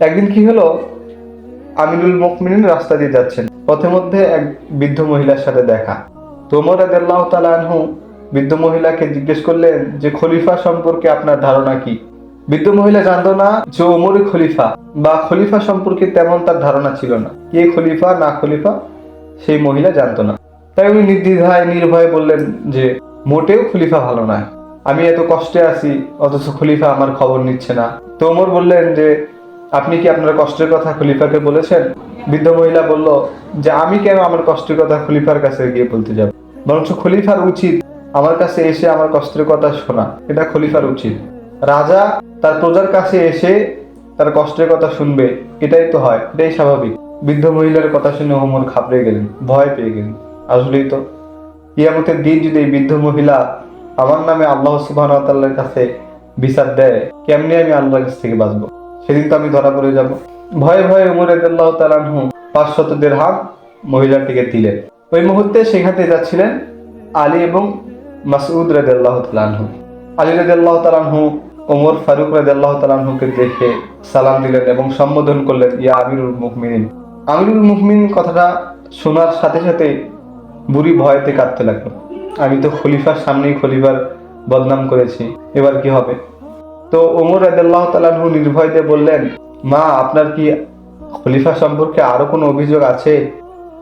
একদিন কি হলো? আমিনুল মুকমিনিন রাস্তা দিয়ে যাচ্ছেন। পথে মধ্যে এক বৃদ্ধ মহিলার সাথে দেখা। তোমর আদাল্লাহ তালানহু বৃদ্ধ মহিলাকে জিজ্ঞেস করলেন যে, খলিফা সম্পর্কে আপনার ধারণা কি? বৃদ্ধ মহিলা জানতো না যে ওমরই খলিফা বা খলিফা সম্পর্কে তেমন তার ধারণা ছিল না। কে খলিফা, না খলিফা, সেই মহিলা জানতো না। তাই উনি নির্দ্বিধায়, নির্ভয়ে বললেন যে, মোটেও খলিফা ভালো নয়। আমি এত কষ্টে আছি, অথচ খলিফা আমার খবর নিচ্ছে না। তো ওমর বললেন যে আপনি কি আপনার কষ্টের কথা খলিফাকে বলেছেন? বৃদ্ধ মহিলা বলল, যে আমি কেন আমার কষ্টের কথা খলিফার কাছে গিয়ে বলতে যাব? বরঞ্চ খলিফার উচিত আমার কাছে এসে আমার কষ্টের কথা শোনা। এটা খলিফার উচিত। রাজা তার প্রজার কাছে এসে তার কষ্টের কথা শুনবে। এটাই তো হয়, এটাই স্বাভাবিক। বৃদ্ধ মহিলার কথা শুনে ওমর ঘাবড়ে গেলেন, ভয় পেয়ে গেলেন। আসলেই তো ইয়ামতের দিন যদি এই বৃদ্ধ মহিলা আমার নামে আল্লাহ সুবাহ কাছে বিচার দেয়, কেমনি আমি আল্লাহর কাছ থেকে বাঁচবো? সেদিন তো আমি ধরা পড়ে যাব। ভয়ে ভয়ে উমর আল্লাহ তালানহু পাঁচশত হাত মহিলাটিকে দিলেন। ওই মুহূর্তে সেখানে যাচ্ছিলেন আলী এবং মাসউদ রেদ আল্লাহ তালানহু আলী রেদ আল্লাহ তালানহু ওমর ফারুক রেদ আল্লাহ তালানহুকে দেখে সালাম দিলেন এবং সম্বোধন করলেন, ইয়া আমিরুল মুকমিনিন আমিরুল মুকমিন কথাটা শোনার সাথে সাথে বুড়ি ভয়তে কাঁদতে লাগল। আমি তো খলিফার সামনেই খলিফার বদনাম করেছি। এবার কি হবে? তো ওমর আদাল্লাহ তালাহু নির্ভয়তে বললেন, মা, আপনার কি খলিফা সম্পর্কে আরও কোনো অভিযোগ আছে?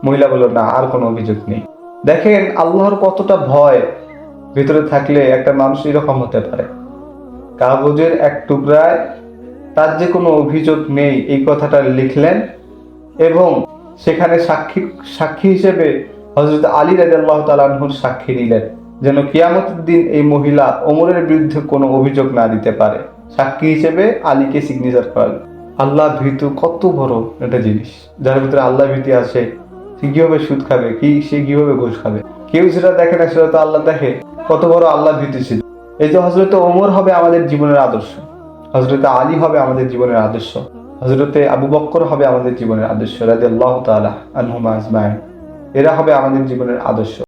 মহিলা বলল, না, আর কোনো অভিযোগ নেই। দেখেন, আল্লাহর কতটা ভয় ভিতরে থাকলে একটা মানুষ এরকম হতে পারে। কাগজের এক টুকরায় তার যে কোনো অভিযোগ নেই, এই কথাটা লিখলেন এবং সেখানে সাক্ষী সাক্ষী হিসেবে হজরত আলী রাজাল্লাহ তালাহুর সাক্ষী নিলেন। যেন কিয়ামতের দিন এই মহিলা ওমরের বিরুদ্ধে কোনো অভিযোগ না দিতে পারে। সাক্ষী হিসেবে আলীকে সিগনেচার করাল আল্লাহ ভীতু কত বড় একটা জিনিস। যার ভিতরে আল্লাহ ভীতি আছে, সে কীভাবে সুদ খাবে, কি সে কীভাবে ঘুষ খাবে? কেউ সেটা দেখে না, সেটা তো আল্লাহ দেখে। কত বড় আল্লাহ ভীতি ছিল। এই যে হজরত ওমর হবে আমাদের জীবনের আদর্শ। হজরতে আলী হবে আমাদের জীবনের আদর্শ। হজরতে আবু বক্কর হবে আমাদের জীবনের আদর্শ রাজি আল্লাহ তালা আনহুমা আজমাইন। এরা হবে আমাদের জীবনের আদর্শ।